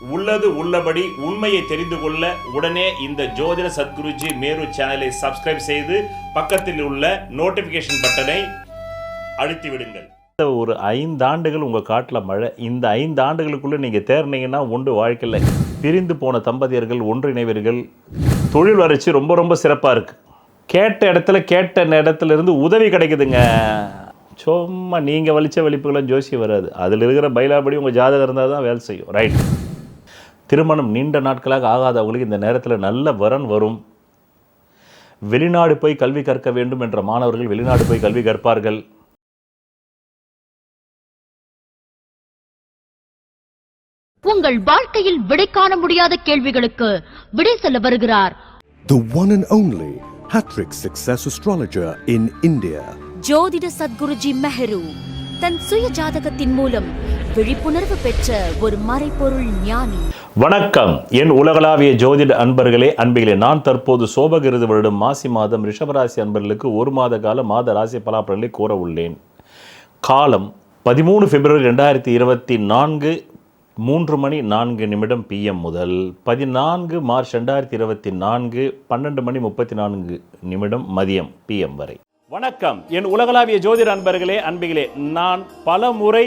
உள்ளது உள்ளபடி உண்மையை தெரிந்து கொள்ள உடனே இந்த ஜோதிட சத்குருஜி மேரு சேனலை சப்ஸ்கிரைப் செய்து பக்கத்தில் உள்ள நோட்டிஃபிகேஷன் பட்டனை அழுத்தி விடுங்கள். ஒரு ஐந்தாண்டுகள் உங்கள் காட்டில் மழை. இந்த ஐந்து ஆண்டுகளுக்குள்ளே நீங்கள் தேர்னீங்கன்னா உண்டு வாழ்க்கையில். பிரிந்து போன தம்பதியர்கள் ஒன்றிணைவர்கள். தொழில் வளர்ச்சி ரொம்ப ரொம்ப சிறப்பாக இருக்குது கேட்ட இடத்துல கேட்ட இடத்துல இருந்து உதவி கிடைக்குதுங்க. சும்மா நீங்கள் வலிச்ச வலிப்புகளும் ஜோசியம் வராது. அதில் இருக்கிற பயிலாபடி உங்கள் ஜாதகம் இருந்தால் தான் வேலை செய்யும். ரைட் திருமணம் நீண்ட நாட்களாக ஆகாதவங்களுக்கு இந்த நேரத்தில் நல்ல வரன் வரும். வெளிநாடு போய் கல்வி கற்க வேண்டும் என்ற மாணவர்கள் வெளிநாடு போய் கல்வி கற்பார்கள். உங்கள் வாழ்க்கையில் விடை காண முடியாத கேள்விகளுக்கு விடை சொல்ல வருகிறார். The one and only Hattrick Success Astrologer in India. ஜோதிட சத்குருஜி மெஹரு தன் சுய ஜாதகத்தின் மூலம் விழிப்புணர்வு பெற்ற ஒரு மறைபொருள் ஞானி. வணக்கம். என் உலகளாவிய ஜோதிட அன்பர்களே அன்பிகளே நான் தற்போது சோபகிருது வருடம் மாசி மாதம் ரிஷபராசி அன்பர்களுக்கு ஒரு மாத கால மாத ராசி பலாபலன்களை கூற உள்ளேன். காலம் பதிமூணு பிப்ரவரி ரெண்டாயிரத்தி இருபத்தி நான்கு மூன்று மணி நான்கு நிமிடம் பிஎம் முதல் பதினான்கு மார்ச் ரெண்டாயிரத்தி இருபத்தி நான்கு பன்னெண்டு மணி முப்பத்தி நான்கு நிமிடம் மதியம் பிஎம் வரை. வணக்கம். என் உலகளாவிய ஜோதிட அன்பர்களே அன்பிகளே நான் பல முறை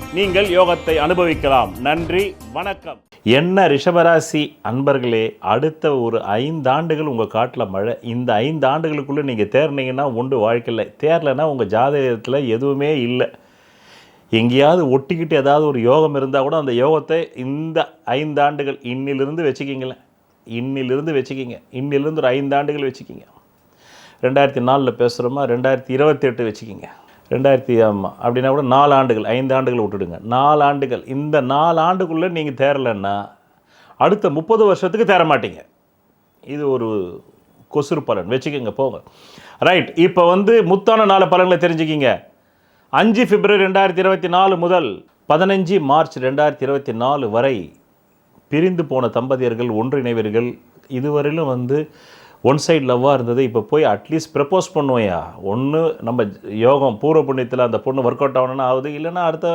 நீங்கள் யோகத்தை அனுபவிக்கலாம். நன்றி வணக்கம். என்ன ரிஷபராசி அன்பர்களே அடுத்த ஒரு ஐந்தாண்டுகள் உங்கள் காட்டில் மழை. இந்த ஐந்து ஆண்டுகளுக்குள்ளே நீங்கள் தேர்னீங்கன்னா உண்டு வாழ்க்கையில். தேரலைன்னா உங்கள் ஜாதகத்தில் எதுவுமே இல்லை. எங்கேயாவது ஒட்டிக்கிட்டு ஏதாவது ஒரு யோகம் இருந்தால் கூட அந்த யோகத்தை இந்த ஐந்தாண்டுகள் இன்னிலிருந்து வச்சுக்கிங்களேன். இன்னிலிருந்து வச்சுக்கிங்க. இன்னிலிருந்து ஒரு ஐந்தாண்டுகள் வச்சுக்கிங்க. ரெண்டாயிரத்தி நாலில் பேசுகிறோமா ரெண்டாயிரத்தி இருபத்தெட்டு வச்சுக்கிங்க. ரெண்டாயிரத்தி ஆமாம் அப்படின்னா கூட நாலு ஆண்டுகள் ஐந்து ஆண்டுகள் விட்டுடுங்க. நாலு ஆண்டுகள். இந்த நாலு ஆண்டுக்குள்ளே நீங்கள் தேரலைன்னா அடுத்த முப்பது வருஷத்துக்கு தேர மாட்டீங்க. இது ஒரு கொசுறு பலன். வச்சுக்கோங்க போங்க. ரைட் இப்போ வந்து முத்தான நாலு பலன்களை தெரிஞ்சுக்கிங்க. அஞ்சு பிப்ரவரி ரெண்டாயிரத்தி இருபத்தி நாலு முதல் பதினஞ்சு மார்ச் ரெண்டாயிரத்தி இருபத்தி நாலு வரை பிரிந்து போன தம்பதியர்கள் ஒன்றிணைவர்கள். இதுவரையிலும் வந்து ஒன் சைடு லவ்வாக இருந்தது இப்போ போய் அட்லீஸ்ட் ப்ரப்போஸ் பண்ணுவோயா ஒன்று நம்ம யோகம் பூர்வ புண்ணியத்தில் அந்த பொண்ணு ஒர்க் அவுட் ஆகணும்னா ஆகுது இல்லைன்னா அடுத்த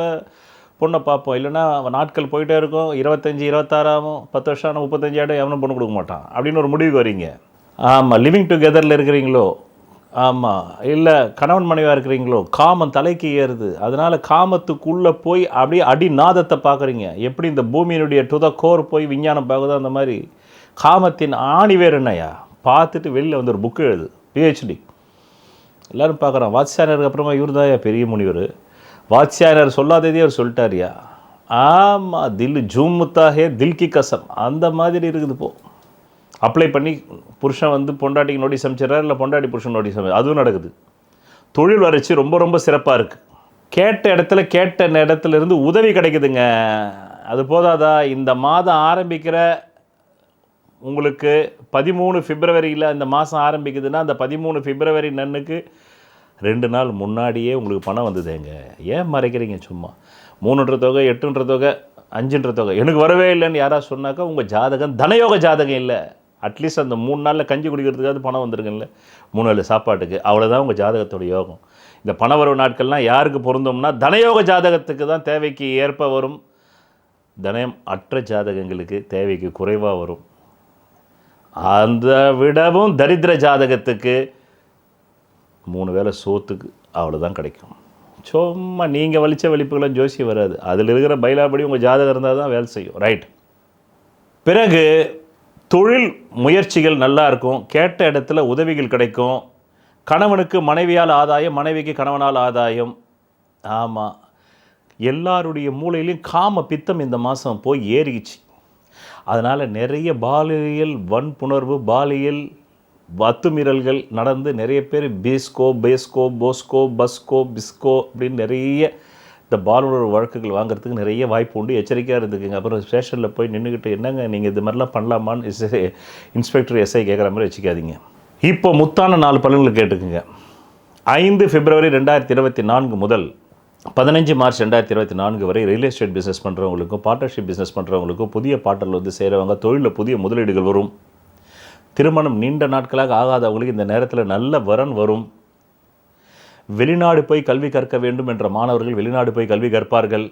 பொண்ணை பார்ப்போம். இல்லைன்னா நாட்கள் போயிட்டே இருக்கும் இருபத்தஞ்சி இருபத்தாறாவும் பத்து வருஷம் ஆனால் முப்பத்தஞ்சு ஆடம் எவனும் பொண்ணு கொடுக்க மாட்டான். அப்படின்னு ஒரு முடிவுக்கு வரீங்க. ஆமாம் லிவிங் டுகெதரில் இருக்கிறீங்களோ? ஆமாம் இல்லை கணவன் மனைவியாக இருக்கிறீங்களோ? காமம் தலைக்கு ஏறுது. அதனால் காமத்துக்குள்ளே போய் அப்படியே அடி நாதத்தை பார்க்குறீங்க. எப்படி இந்த பூமியினுடைய டு த கோர் போய் விஞ்ஞானம் பார்க்குதோ அந்த மாதிரி. காமத்தின் ஆணிவேர் என்னையா பார்த்துட்டு வெளியில் வந்து ஒரு புக்கு எழுது. பிஹெச்டி எல்லோரும் பார்க்குறான் வாத்ஸ்யானருக்கு அப்புறமா இவர் தான் பெரிய முனிவர். வாத்ஸ்யானர் சொல்லாததே அவர் சொல்லிட்டாரியா ஆமாம் தில் ஜூமுத்தாகே தில்கி கசம். அந்த மாதிரி இருக்குது இப்போ அப்ளை பண்ணி புருஷன் வந்து பொண்டாட்டிக்கு நோட்டீஸ் அமைச்சிடறாரு இல்லை பொண்டாட்டி புருஷன் நோட்டீஸ் அமைச்சு அதுவும் நடக்குது. தொழில் வளர்ச்சி ரொம்ப ரொம்ப சிறப்பாக இருக்குது கேட்ட இடத்துல கேட்ட இடத்துல இருந்து உதவி கிடைக்குதுங்க. அது போதாதா? இந்த மாதம் ஆரம்பிக்கிற உங்களுக்கு பதிமூணு பிப்ரவரியில் இந்த மாதம் ஆரம்பிக்குதுன்னா அந்த பதிமூணு பிப்ரவரி நன்னுக்கு ரெண்டு நாள் முன்னாடியே உங்களுக்கு பணம் வந்ததுங்க. ஏன் மறைக்கிறீங்க சும்மா? மூணுன்ற தொகை எட்டுன்ற தொகை அஞ்சுன்ற தொகை. எனக்கு வரவே இல்லைன்னு யாராவது சொன்னாக்கா உங்கள் ஜாதகம் தனயோக ஜாதகம் இல்லை. அட்லீஸ்ட் அந்த மூணு நாளில் கஞ்சி குடிக்கிறதுக்காவது பணம் வந்துருங்கல்ல மூணு நாள் சாப்பாட்டுக்கு. அவ்வளோதான் உங்கள் ஜாதகத்தோட யோகம். இந்த பணவரவு நாட்கள்லாம் யாருக்கு பொருந்தோம்னா தனயோக ஜாதகத்துக்கு தான் தேவைக்கு ஏற்ப வரும். தனயம் அற்ற ஜாதகங்களுக்கு தேவைக்கு குறைவாக வரும். அந்த விடவும் தரித்திர ஜாதகத்துக்கு மூணு வேளை சோத்துக்கு அவ்வளோதான் கிடைக்கும். சும்மா நீங்கள் வலிச்ச வலிப்புகளும் ஜோசி வராது. அதில் இருக்கிற பயிலாபடி உங்கள் ஜாதகம் இருந்தால் தான் வேலை செய்யும். ரைட் பிறகு தொழில் முயற்சிகள் நல்லா இருக்கும். கேட்ட இடத்துல உதவிகள் கிடைக்கும். கணவனுக்கு மனைவியால் ஆதாயம் மனைவிக்கு கணவனால் ஆதாயம். ஆமாம் எல்லாருடைய மூளையிலையும் காம பித்தம் இந்த மாதம் போய் ஏறிச்சு அதனால் நிறைய பாலியல் வன்புணர்வு பாலியல் அத்துமீறல்கள் நடந்து நிறைய பேர் பீஸ்கோ பேஸ்கோ போஸ்கோ பஸ்கோ பிஸ்கோ அப்படின்னு நிறைய இந்த பாலுணர்வு வழக்குகள் வாங்குறதுக்கு நிறைய வாய்ப்பு உண்டு. எச்சரிக்கையாக இருந்துக்குங்க. அப்புறம் ஸ்டேஷனில் போய் நின்றுக்கிட்டு என்னங்க நீங்கள் இது மாதிரிலாம் பண்ணலாமான்னு எஸ்ஐ இன்ஸ்பெக்டர் எஸ்ஐ கேட்குற மாதிரி வச்சுக்காதீங்க. இப்போ முத்தான நாலு பலன்கள் கேட்டுக்குங்க. ஐந்து பிப்ரவரி ரெண்டாயிரத்தி இருபத்தி நான்கு முதல் பதினஞ்சு மார்ச் ரெண்டாயிரத்தி இருபத்தி நான்கு வரை ரியல் எஸ்டேட் பிஸ்னஸ் பண்ணுறவங்களுக்கும் பார்ட்னர்ஷிப் பிஸ்னஸ் பண்ணுறவங்களுக்கும் புதிய பாட்டல் வந்து சேருவாங்க. தொழிலில் புதிய முதலீடுகள் வரும். திருமணம் நீண்ட நாட்களாக ஆகாதவங்களுக்கு இந்த நேரத்தில் நல்ல வரன் வரும். வெளிநாடு போய் கல்வி கற்க வேண்டும் என்ற மாணவர்கள் வெளிநாடு போய் கல்வி கற்பார்கள்.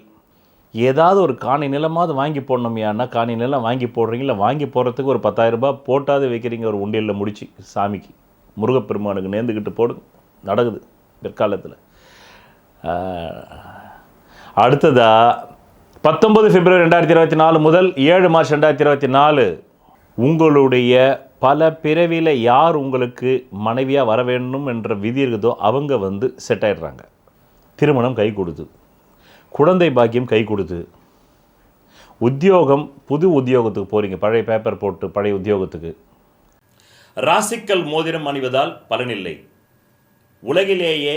ஏதாவது ஒரு காணி நிலமாவது வாங்கி போடணுமையானா காணி நிலம் வாங்கி போடுறீங்களா வாங்கி போடுறதுக்கு ஒரு பத்தாயிரம் ரூபாய் போட்டாவது வைக்கிறீங்க ஒரு உண்டியலில் முடிச்சு சாமிக்கு முருகப்பெருமானுக்கு நேர்ந்துக்கிட்டு போடுங்க நடக்குது. பிற்காலத்தில். அடுத்ததா பத்தொன்பது பிப்ரவரி ரெண்டாயிரத்தி இருபத்தி நாலு முதல் ஏழு மார்ச் ரெண்டாயிரத்தி இருபத்தி நாலு உங்களுடைய பல பிறவியில் யார் உங்களுக்கு மனைவியாக வர வேண்டும் என்ற விதி இருக்குதோ அவங்க வந்து செட் ஆயிடுறாங்க. திருமணம் கை கொடுத்து குழந்தை பாக்கியம் கை கொடுத்து உத்தியோகம் புது உத்தியோகத்துக்கு போகிறீங்க பழைய பேப்பர் போட்டு பழைய உத்தியோகத்துக்கு. ராசிக்கல் மோதிரம் அணிவதால் பலனில்லை உலகிலேயே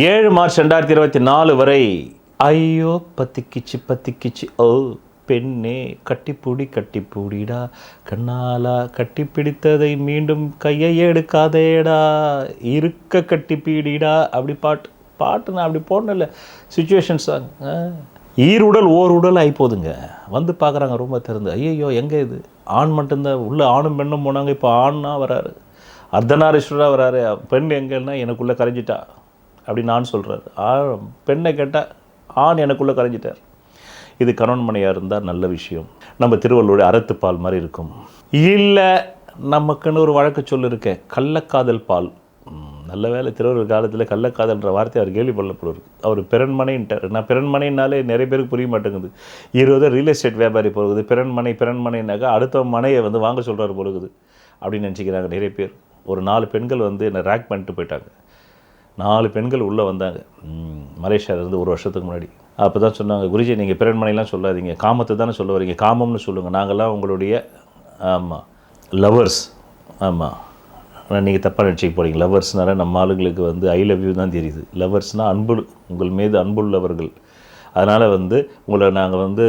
ஏழு மார்ச் ரெண்டாயிரத்தி இருபத்தி நாலு வரை ஐயோ பத்திக்கிச்சு பத்திக்கிச்சு. ஓ பெண்ணே கட்டிப்பூடி கட்டிப்பூடிடா. கண்ணாலா கட்டி பிடித்ததை மீண்டும் கையை எடுக்காதேடா. இருக்க கட்டி பீடிடா அப்படி பாட்டு பாட்டு நான் அப்படி போடல சுச்சுவேஷன் சாங் ஈருடல் ஓர் உடல் ஆகி வந்து பார்க்குறாங்க ரொம்ப திறந்து. ஐயோ எங்கே இது? ஆண் மட்டும்தான். உள்ள ஆணும் பெண்ணும் போனாங்க. இப்போ ஆண்னா வராரு. அர்த்தநாரீஸ்வராக வராரு. பெண் எங்கன்னா எனக்குள்ளே கரைஞ்சிட்டா. அப்படின்னு நான் சொல்கிறார் ஆ பெண்ணை கேட்டால் ஆண் எனக்குள்ளே கரைஞ்சிட்டார் இது கணவன்மனையாக இருந்தால் நல்ல விஷயம். நம்ம திருவள்ளுவர் அறத்துப்பால் மாதிரி இருக்கும். இல்லை நமக்குன்னு ஒரு வழக்கு சொல் இருக்கேன் கள்ளக்காதல் பால். நல்ல வேலை திருவள்ளுவர் காலத்தில் கள்ளக்காதல்ன்ற வார்த்தை அவர் கேள்விப்படப்படும் அவர் பிறன்மனைன்ட்டார். நான் பிறன்மனைனாலே நிறைய பேருக்கு புரிய மாட்டேங்குது. இருபது ரியல் எஸ்டேட் வியாபாரி போகுது பிறன்மனை பிறன்மனைனாக்கா அடுத்த மனையை வந்து வாங்க சொல்கிறார் போலுகுது அப்படின்னு நினச்சிக்கிறாங்க நிறைய பேர். ஒரு நாலு பெண்கள் வந்து என்னை ரேக் பண்ணிட்டு போயிட்டாங்க. நாலு பெண்கள் உள்ளே வந்தாங்க. மலேசியாவிலேருந்து ஒரு வருஷத்துக்கு முன்னாடி. அப்போ தான் சொன்னாங்க குருஜி நீங்கள் பிறன்மனைலாம் சொல்லாதீங்க. காமத்தை தானே சொல்ல வரீங்க. காமம்னு சொல்லுங்கள் நாங்கள்லாம் உங்களுடைய ஆமாம் லவர்ஸ் ஆமாம் ஆனால் நீங்கள் தப்பாக நினச்சிக்க போகிறீங்க லவர்ஸ்னால நம்ம ஆளுங்களுக்கு வந்து ஐ லவ் யூ தான் தெரியுது. லவர்ஸ்னால் அன்பு உங்கள் மீது அன்புள்ளவர்கள். அதனால் வந்து உங்களை நாங்கள் வந்து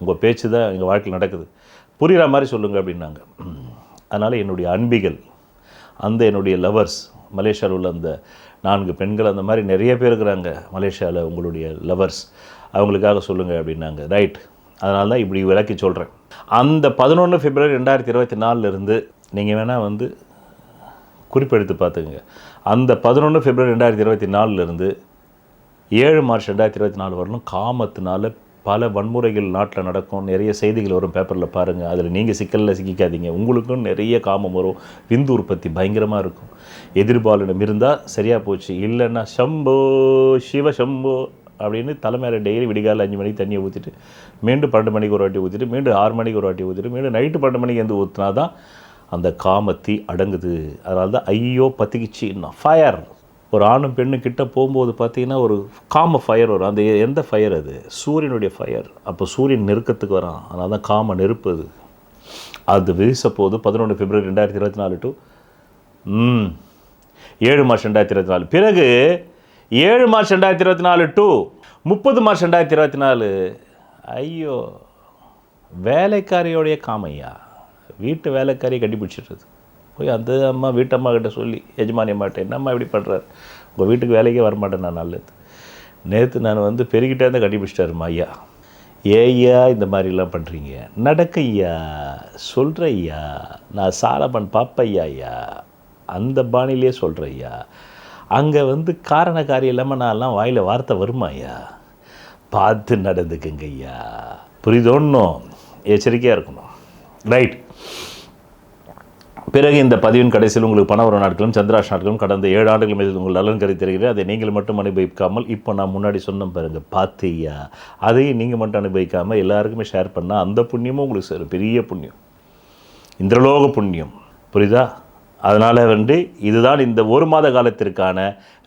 உங்கள் பேச்சு தான் எங்கள் வாழ்க்கையில் நடக்குது. புரிகிற மாதிரி சொல்லுங்கள் அப்படின்னாங்க. அதனால் என்னுடைய அன்பிகள் அந்த என்னுடைய லவர்ஸ் மலேசியாவில் உள்ள அந்த நான்கு பெண்கள் அந்த மாதிரி நிறைய பேர் இருக்கிறாங்க மலேசியாவில் உங்களுடைய லவர்ஸ் அவங்களுக்காக சொல்லுங்கள் அப்படின்னாங்க. ரைட் அதனால தான் இப்படி விளக்கி சொல்கிறேன் அந்த பதினொன்று பிப்ரவரி ரெண்டாயிரத்தி இருபத்தி நாலுலேருந்து நீங்கள் வேணால் வந்து குறிப்பெடுத்து பார்த்துங்க அந்த பதினொன்று பிப்ரவரி ரெண்டாயிரத்தி இருபத்தி நாலுலேருந்து ஏழு மார்ச் ரெண்டாயிரத்தி இருபத்தி நாலு வரலும் காமத்தினால பல வன்முறைகள் நாட்டில் நடக்கும். நிறைய செய்திகள் வரும் பேப்பரில் பாருங்கள் அதில் நீங்கள் சிக்கலில் சிக்கிக்காதீங்க. உங்களுக்கும் நிறைய காமம் வரும். விந்து உற்பத்தி பயங்கரமாக இருக்கும். எதிர்பாலினம் இருந்தால் சரியாக போச்சு. இல்லைன்னா சம்போ சிவ சம்போ அப்படின்னு தலைமையில டெய்லி விடிகாலை அஞ்சு மணிக்கு தண்ணியை ஊற்றிட்டு மீண்டும் பன்னெண்டு மணிக்கு ஒரு வாட்டி ஊற்றிட்டு மீண்டும் ஆறு மணிக்கு ஒரு வாட்டி ஊற்றிட்டு மீண்டும் நைட்டு பன்னெண்டு மணிக்கு வந்து ஊற்றினா தான் அந்த காமத்தி அடங்குது. அதனால தான் ஐயோ பற்றிக்கிச்சின்னா ஃபயர் ஒரு ஆணும் பெண்ணும் கிட்ட போகும்போது பார்த்தீங்கன்னா ஒரு காம ஃபயர் வரும். அந்த எந்த ஃபயர் அது? சூரியனுடைய ஃபயர் அப்போ சூரியன் நெருக்கத்துக்கு வரான். அதனால தான் காம நெருப்பு அது. அது வீச போது பதினொன்று பிப்ரவரி ரெண்டாயிரத்தி இருபத்தி நாலு டு ம் ஏழு மார்ச் ரெண்டாயிரத்தி இருபத்தி நாலு. பிறகு ஏழு மார்ச் ரெண்டாயிரத்தி இருபத்தி நாலு டு முப்பது மார்ச் ரெண்டாயிரத்தி இருபத்தி நாலு. ஐயோ வேலைக்காரியோடைய காமையா வீட்டு வேலைக்காரியை கண்டுபிடிச்சிடுறது. போய் அந்த அம்மா வீட்டம்மா கிட்ட சொல்லி எஜமானி அம்மாட்ட என்னம்மா இப்படி பண்ணுறாரு உங்கள் வீட்டுக்கு வேலைக்கே வரமாட்டேன் நான் நல்லது நேற்று நான் வந்து பெருகிட்டே இருந்தால் கட்டிப்பிடிச்சிட்டாருமா ஐயா ஏய்யா இந்த மாதிரிலாம் பண்ணுறீங்க நடக்க ஐயா சொல்கிற ஐயா நான் சாலமன் பாப்பையா ஐயா அந்த பாணிலேயே சொல்கிறேன் ஐயா. அங்கே வந்து காரண காரியம் இல்லாமல் நான்லாம் வாயில் வார்த்தை வருமா ஐயா? பார்த்து நடந்துக்குங்க ஐயா. புரிதோன்னும் எச்சரிக்கையாக இருக்கணும். ரைட். பிறகு இந்த பதிவின் கடைசியில் உங்களுக்கு பணவர நாட்களும் சந்திராஷ் நாட்களும் கடந்த ஏழு ஆண்டுகள் மீது உங்கள் நலன் கருதி தருகிறேன் அதை நீங்கள் மட்டும் அனுபவிக்காமல் இப்போ நான் முன்னாடி சொன்ன பாருங்கள் பார்த்தியா அதையும் நீங்கள் மட்டும் அனுபவிக்காமல் எல்லாருக்குமே ஷேர் பண்ணால் அந்த புண்ணியமும் உங்களுக்கு சேரும். பெரிய புண்ணியம். இந்திரலோக புண்ணியம். புரியுதா? அதனால் வந்து இதுதான் இந்த ஒரு மாத காலத்திற்கான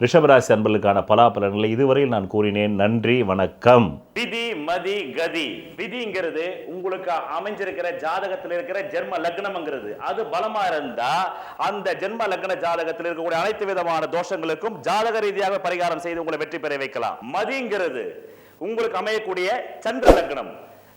ரிஷபராசி அன்பர்களுக்கான பலாபலன்களை இதுவரையில் நான் கூறினேன். நன்றி வணக்கம். விதி மதி கதி. விதிங்கிறது உங்களுக்கு அமைஞ்சிருக்கிற ஜாதகத்தில் இருக்கிற ஜென்ம லக்னம்ங்கிறது. அது பலமா இருந்தா அந்த ஜென்ம லக்ன ஜாதகத்தில் இருக்கக்கூடிய அனைத்து விதமான தோஷங்களுக்கும் ஜாதக ரீதியாக பரிகாரம் செய்து உங்களை வெற்றி பெற வைக்கலாம். மதிங்கிறது உங்களுக்கு அமையக்கூடிய சந்திர லக்னம்.